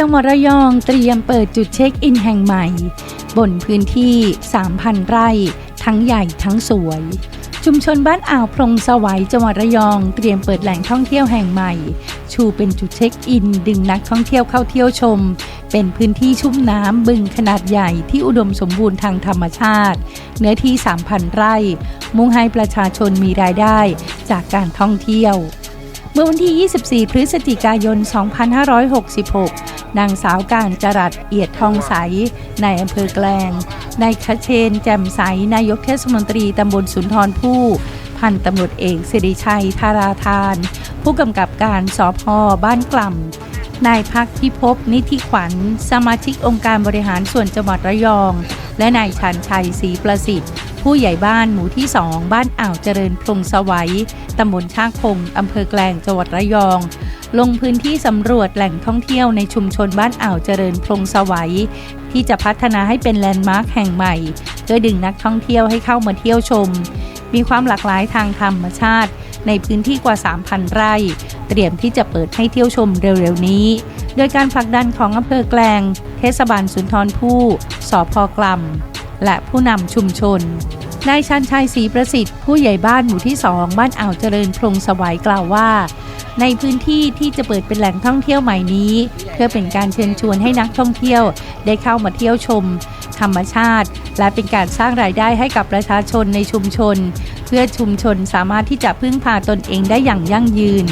จังหวัดระยองเตรียมเปิดจุดเช็คอินแห่งใหม่ บนพื้นที่ 3,000 ไร่ ทั้งใหญ่ทั้งสวย ชุมชนบ้านอ่าวพรงสวัยจังหวัดระยองเตรียมเปิดแหล่งท่องเที่ยวแห่งใหม่ ชูเป็นจุดเช็คอิน ดึงนักท่องเที่ยวเข้าเที่ยวชม เป็นพื้นที่ชุ่มน้ำบึงขนาดใหญ่ที่อุดมสมบูรณ์ทางธรรมชาติ เนื้อที่ 3,000 ไร่ มุ่งให้ประชาชนมีรายได้จากการท่องเที่ยวเมื่อวันที่ 24 พฤศจิกายน 2566 นางสาวการจรัสเอียดทองใสในอำเภอแกลงนายคเชนแจ่มใสนายกเทศมนตรีตำบลสุนทรภู่พันตำรวจเอกสิริชัยธาราธาน ผู้กำกับการสพบ้านกล่ำนายพักพิภพนิธิขวัญ สมาชิกองค์การบริหารส่วนจังหวัดระยอง และนายชันชัยศรีประสิทธิ์ ผู้ใหญ่บ้านหมู่ที่2บ้านอ่าวเจริญพงสวัยตำบลช่ากพงอำเภอแกลงจังหวัดระยอง ลงพื้นที่สำรวจแหล่งท่องเที่ยวในชุมชนบ้านอ่าวเจริญพลงสวัย ที่จะพัฒนาให้เป็นแลนด์มาร์คแห่งใหม่เพื่อดึงนักท่องเที่ยวให้เข้ามาเที่ยวชม มีความหลากหลายทางธรรมชาติ ในพื้นที่กว่า 3,000 ไร่ เตรียมที่จะเปิดให้เที่ยวชมเร็วๆนี้ โดยการผลักดันของอำเภอแกลง เทศบาลสุนทรภู่สพกลัมและผู้นำชุมชนนายชันชัยศรีประสิทธิ์ผู้ใหญ่บ้านหมู่ที่2บ้านอ่าวเจริญพลงสวัยกล่าวว่า ในพื้นที่ที่จะเปิดเป็นแหล่งท่องเที่ยวใหม่นี้ เพื่อเป็นการเชิญชวนให้นักท่องเที่ยว ได้เข้ามาเที่ยวชม ธรรมชาติ และเป็นการสร้างรายได้ให้กับประชาชนในชุมชน เพื่อชุมชนสามารถที่จะพึ่งพาตนเองได้อย่างยั่งยืน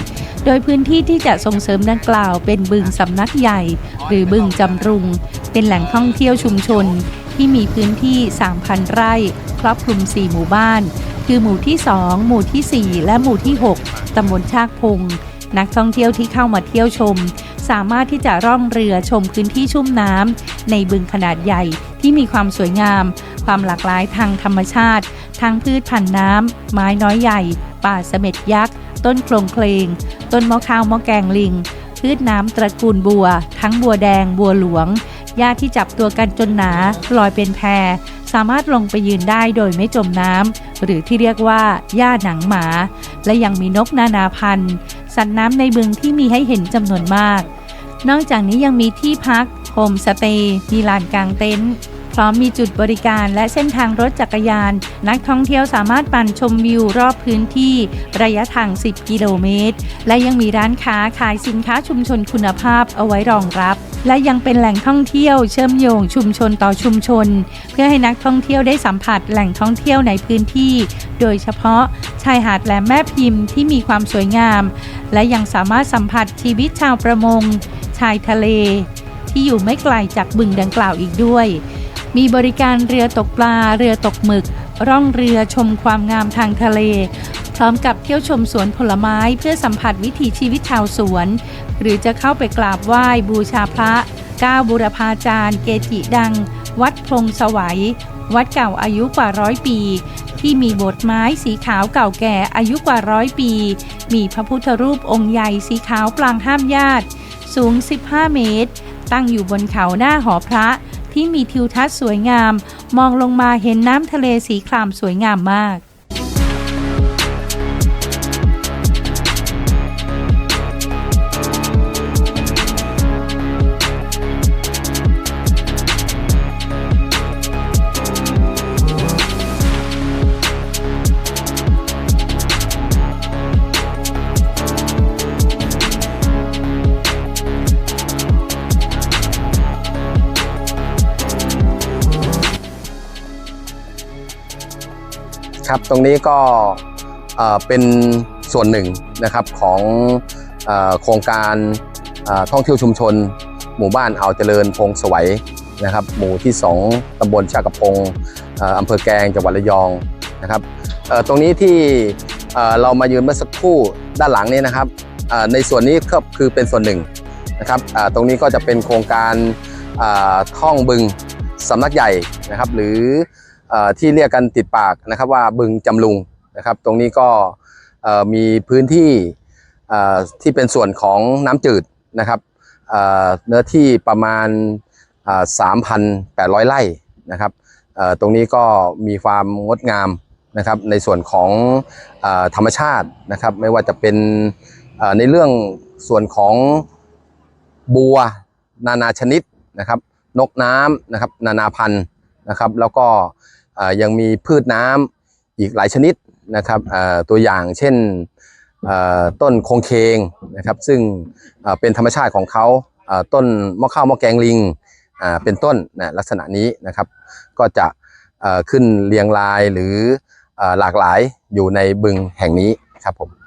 โดยพื้นที่ที่จะส่งเสริมดังกล่าว เป็นบึงสำนักใหญ่ หรือบึงจำรุง เป็นแหล่งท่องเที่ยวชุมชน ที่มีพื้นที่ 3,000 ไร่ครอบคลุม 4 หมู่บ้านคือหมู่ที่ 2 หมู่ทีสี่4 และหมู่ที่ 6 ตำบลชากพง นักท่องเที่ยวที่เข้ามาเที่ยวชม สามารถที่จะร่องเรือชมพื้นที่ชุ่มน้ำในบึงขนาดใหญ่ที่มีความสวยงาม ความหลากหลายทางธรรมชาติ ทั้งพืชพันธุ์น้ำ ไม้น้อยใหญ่ ป่าเสม็ดยักษ์ ต้นโคลงเคลง ต้นมะขาวมะแกงลิง พืชน้ำตระกูลบัว ทั้งบัวแดง บัวหลวงหญ้าที่จับตัวกันจนหนาลอยเป็นแพรสามารถลงไปยืนได้โดยไม่จมน้ำหรือที่เรียกว่าหญ้าหนังหมา และยังมีนกนานาพันธุ์ สัตว์น้ำในบึงที่มีให้เห็นจำนวนมาก นอกจากนี้ยังมีที่พักโฮมสเตย์มีลานกลางเต็นท์พร้อมมีจุดบริการและเส้นทางรถจักรยาน นักท่องเที่ยวสามารถปั่นชมวิวรอบพื้นที่ระยะทาง 10 กิโลเมตร และยังมีร้านค้าขายสินค้าชุมชนคุณภาพเอาไว้รองรับ และยังเป็นแหล่งท่องเที่ยวเชื่อมโยงชุมชนต่อชุมชน เพื่อให้นักท่องเที่ยวได้สัมผัสแหล่งท่องเที่ยวในพื้นที่ โดยเฉพาะชายหาดแหลมแม่พิมพ์ที่มีความสวยงาม และยังสามารถสัมผัสชีวิตชาวประมง ชายทะเล ที่อยู่ไม่ไกลจากบึงดังกล่าวอีกด้วย มีบริการเรือตกปลา เรือตกหมึก ร่องเรือชมความงามทางทะเล พร้อมกับเที่ยวชมสวนผลไม้เพื่อสัมผัสวิถีชีวิตชาวสวน หรือจะเข้าไปกราบไหว้บูชาพระก้าวบุรพาจารย์ เกจิดัง วัดพงสวัย วัดเก่าอายุกว่าร้อยปี ที่มีโบสถ์ไม้สีขาวเก่าแก่อายุกว่าร้อยปี มีพระพุทธรูปองค์ใหญ่สีขาวปลางห้ามญาติ สูง 15 เมตร ตั้งอยู่บนเขาหน้าหอพระที่มีทิวทัศน์สวยงาม มองลงมาเห็นน้ำทะเลสีครามสวยงามมาก ครับตรงนี้ก็เป็นส่วนหนึ่งนะครับของอโครงการท่องเที่ยวชุมชน หมู่บ้านอ่าวเจริญพงสวัยนะครับ หมู่ที่ 2ตำบลชากระพงอ่ออำเภอแกลงจังหวัดระยองนะครับตรงนี้ที่เรามายืนเมื่อสักครู่ด้านหลังนี้นะครับในส่วนนี้ก็คือเป็นส่วนหนึ่งนะครับตรงนี้ก็จะเป็นโครงการท่องบึงสำนักใหญ่นะครับ หรือ ที่เรียกกันติดปากนะครับว่าบึงจำลุงนะครับ ตรงนี้ก็มีพื้นที่ที่เป็นส่วนของน้ำจืดนะครับเนื้อที่ประมาณสามพันแปดร้อยไร่นะครับตรงนี้ก็มีความงดงามนะครับในส่วนของอธรรมชาตินะครับ ไม่ว่าจะเป็นในเรื่องส่วนของบัวนานาชนิดนะครับ นกน้ำนะครับ นานาพันธุ์นะครับ แล้วก็ ยังมีพืชน้ำอีกหลายชนิดนะครับตัวอย่างเช่นต้นคงเคงนะครับ ซึ่งเป็นธรรมชาติของเขาต้นหม้อข้าวหม้อแกงลิงเป็นต้นนะลักษณะนี้นะครับ ก็จะขึ้นเรียงรายหรือหลากหลายอยู่ในบึงแห่งนี้ครับผม